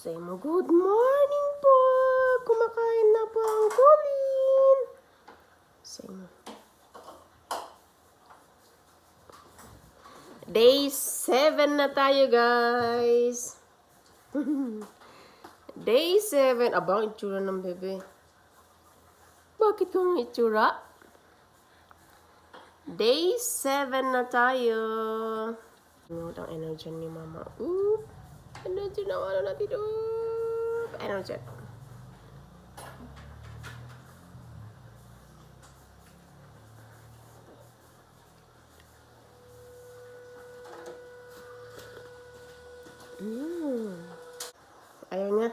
Say mo, good morning po! Kumakain na po ang Colin! Say mo. Day 7 na tayo, guys! Day 7. Aba, ang itsura ng bebe. Bakit kang itsura? Day 7 na tayo. Ang energy ni mama? Oop! Energy na wala natin. Oop! Energy. Mm. Ayaw niya.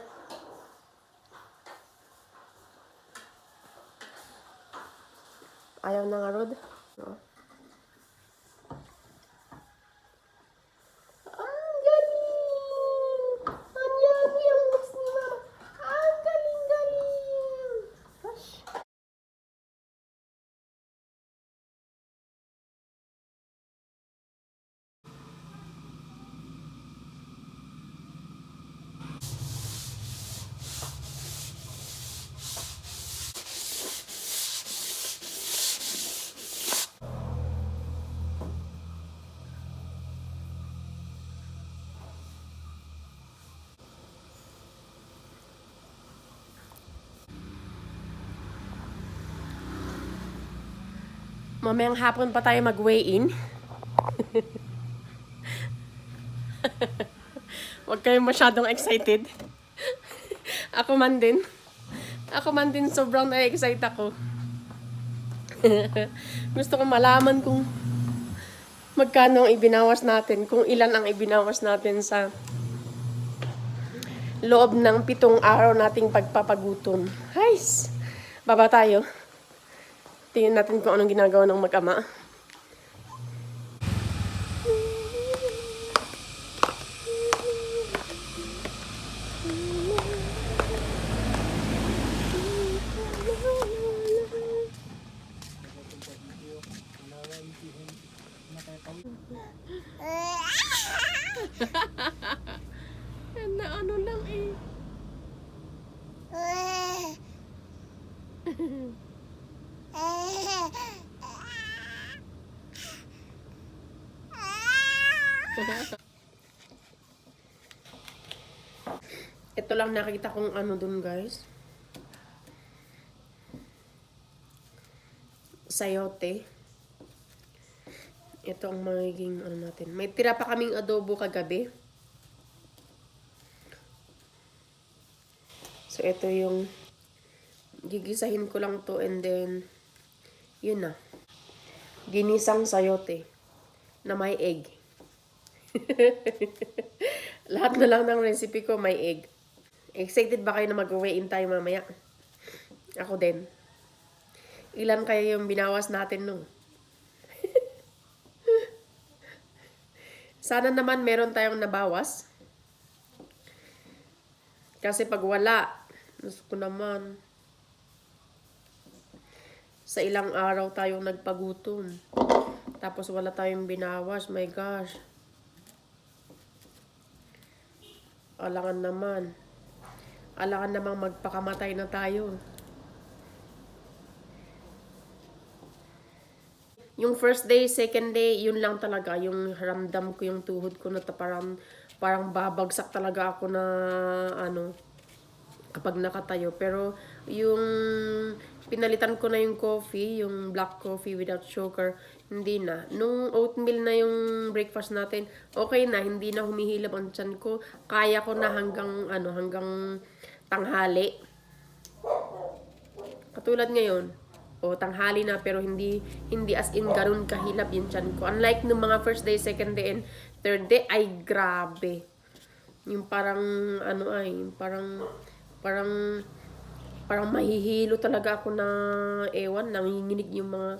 Ayaw na nga, Rod. No? Mamayang hapon pa tayo mag-weigh-in. Huwag kayong masyadong excited. ako man din. Ako man din sobrang na-excite ako. Gusto ko malaman kung magkano ang ibinawas natin, kung ilan ang ibinawas natin sa loob ng pitong araw nating pagpapagutom. Guys, baba tayo. Tingnan natin kung anong ginagawa ng mag-ama. na ano lang eh. Ito lang nakita kong ano dun guys. Sayote. Ito ang magiging ano natin. May tira pa kaming adobo kagabi. So ito yung gigisahin ko lang to and then yun na. Ginisang sayote na may egg. Lahat na lang ng recipe ko may egg. Excited ba kayo na mag-weigh-in tayo mamaya? Ako din. Ilan kaya yung binawas natin nung? Sana naman meron tayong nabawas. Kasi pag wala, gusto ko naman. Sa ilang araw tayong nagpagutom. Tapos wala tayong binawas. My gosh. Alangan naman. Alangan namang magpakamatay na tayo. Yung first day, second day, yun lang talaga. Yung ramdam ko yung tuhod ko na parang, parang babagsak talaga ako na ano, kapag nakatayo. Pero yung pinalitan ko na yung coffee, yung black coffee without sugar, hindi na. Nung oatmeal na yung breakfast natin, okay na, hindi na humihilab ang tiyan ko. Kaya ko na hanggang ano, hanggang tanghali. Katulad ngayon, o tanghali na pero hindi hindi as in ganun kahilap yung tiyan ko. Unlike nung mga first day, second day, and third day, ay grabe. Yung parang ano ay, parang parang parang mahihilo talaga ako na ewan, nanginginig yung mga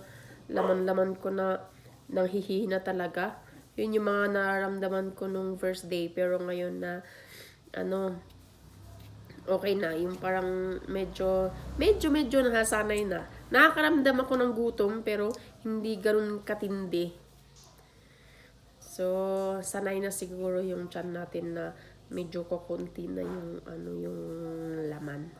laman-laman ko na nanghihina talaga. Yun yung mga nararamdaman ko nung first day. Pero ngayon na, ano, okay na. Yung parang medyo, medyo, medyo nasasanay na. Nakakaramdam ako ng gutom, pero hindi ganun katindi. So, sanay na siguro yung chan natin na medyo kukunti na yung ano yung laman.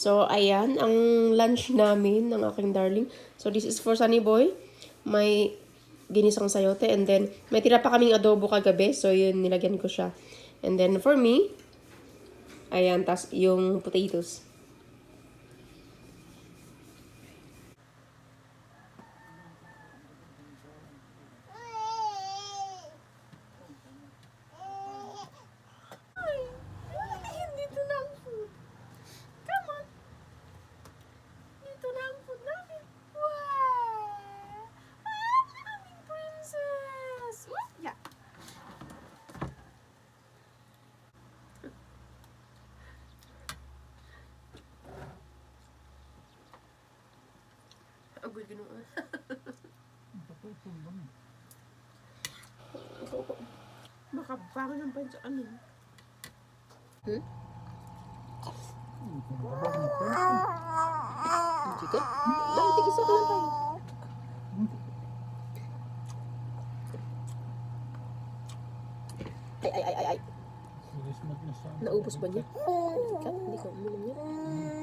So, ayan, ang lunch namin ng aking darling. So, this is for Sunny Boy. May ginisang sayote. And then, may tira pa kaming adobo kagabi. So, yun, nilagyan ko siya. And then, for me, ayan, tas yung potatoes. Dito na ang food. Come on. Dito na ang food namin. Wow! Ah, aming princess! What? Yeah. Agoy ganoon. Baka parang ng pansa ano. Hmm? Sige. Dahil tigisa ko lang tayo. Ay, ay, ay, ay, ay. Naubos ba niya? Ikaw, hindi ko uminom niya.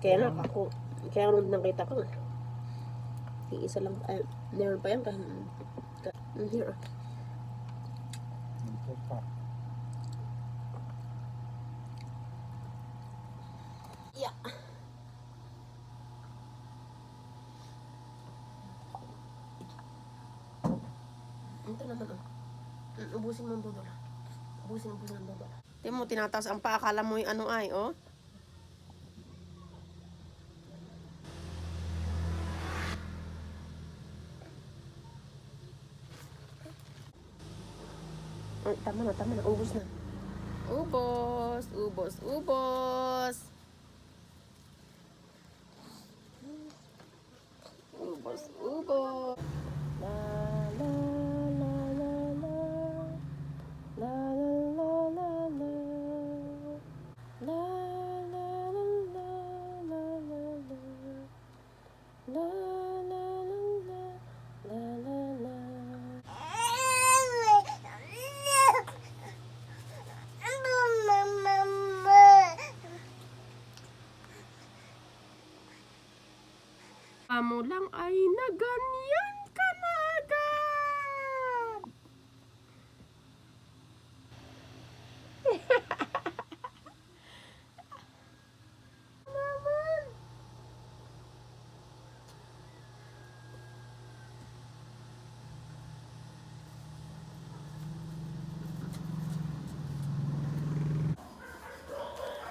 Kaya nga ako, kaya nung nakita ko, isa lang, ay, meron pa yan kahit, kahit, here. Yeah. Ito naman oh. Mm, Ubusin mo ang dodola. Ubusin, ubusin ang dodola. Tingnan mo, tinataas ang paa. Akala mo yung ano ay, oh. Tama na, tama na. Ubus na. Ubos, ubos, ubos. Ubos,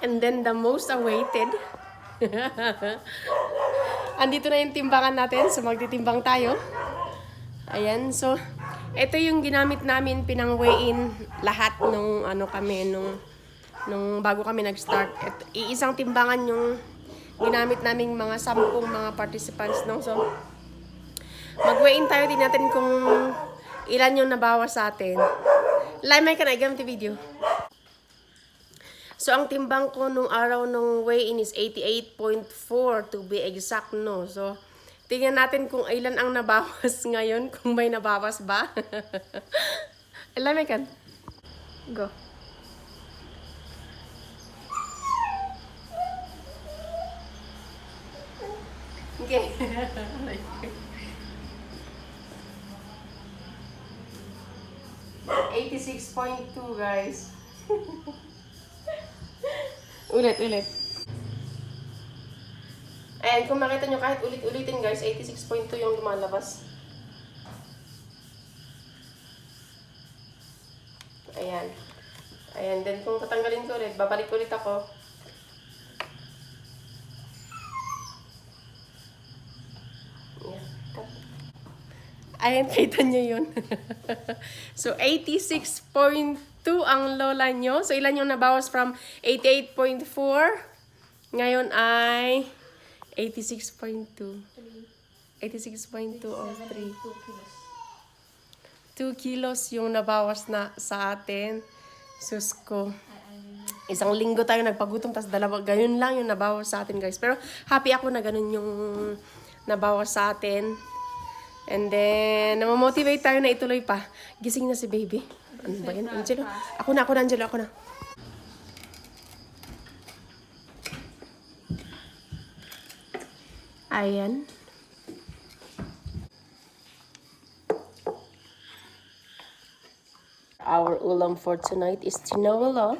And then the most awaited. Andito na yung timbangan natin. So, magtitimbang tayo. Ayan. So, ito yung ginamit namin pinang weigh-in lahat nung ano kami, nung, nung bago kami nag-start. At iisang timbangan yung ginamit naming mga sampung mga participants. No? So, mag-weigh-in tayo. Tingnan natin kung ilan yung nabawas sa atin. Limay ka na, igamit yung video. So, ang timbang ko nung araw nung weigh-in is 88.4 to be exact, no? So, Tingnan natin kung ilan ang nabawas ngayon, kung may nabawas ba. May kan? Go. Okay. Eighty-six point two, guys. Ulit, ulit. Ayan, kung makita nyo kahit ulit-ulitin guys, 86.2 yung lumalabas. Ayan. Ayan, then kung tatanggalin ko ulit, babalik ulit ako. Ayan, kita nyo yun. so, 86.2 ang lola nyo. So, ilan yung nabawas from 88.4? Ngayon ay 86.2. 86.2 of 3. 2 kilos yung nabawas na sa atin. Sus ko. Isang linggo tayo nagpagutom, tapos dalawa, ganun lang yung nabawas sa atin, guys. Pero happy ako na ganun yung nabawas sa atin. And then, namamotivate tayo na ituloy pa. Gising na si baby. Ano ba yan? Angelo? Ako na, ako na, Angelo, ako na. Ayan. Our ulam for tonight is tinola.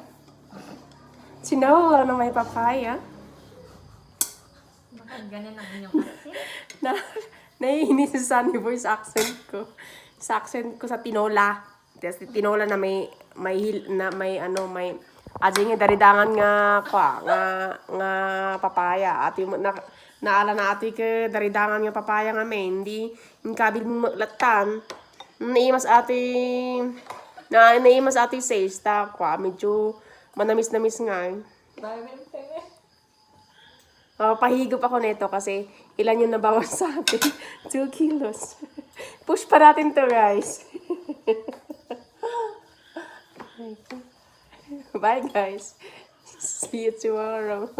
Tinola na may papaya. Bakit ganun ang inyong kasi? Na naiinis si Sunny Boy sa accent ko. Sa accent ko sa tinola. Tapos tinola na may may na may ano may aji nga daridangan nga kwa nga nga papaya at yung na, naala na ati ke daridangan nga papaya nga hindi yung kabil mo maglatan naimas ati na naimas ati says ta kwa medyo manamis-namis nga eh. Oh, pahigop ako nito kasi ilan yung nabawas sa atin? 2 kilos. Push pa natin to, guys. Bye, guys. See you tomorrow.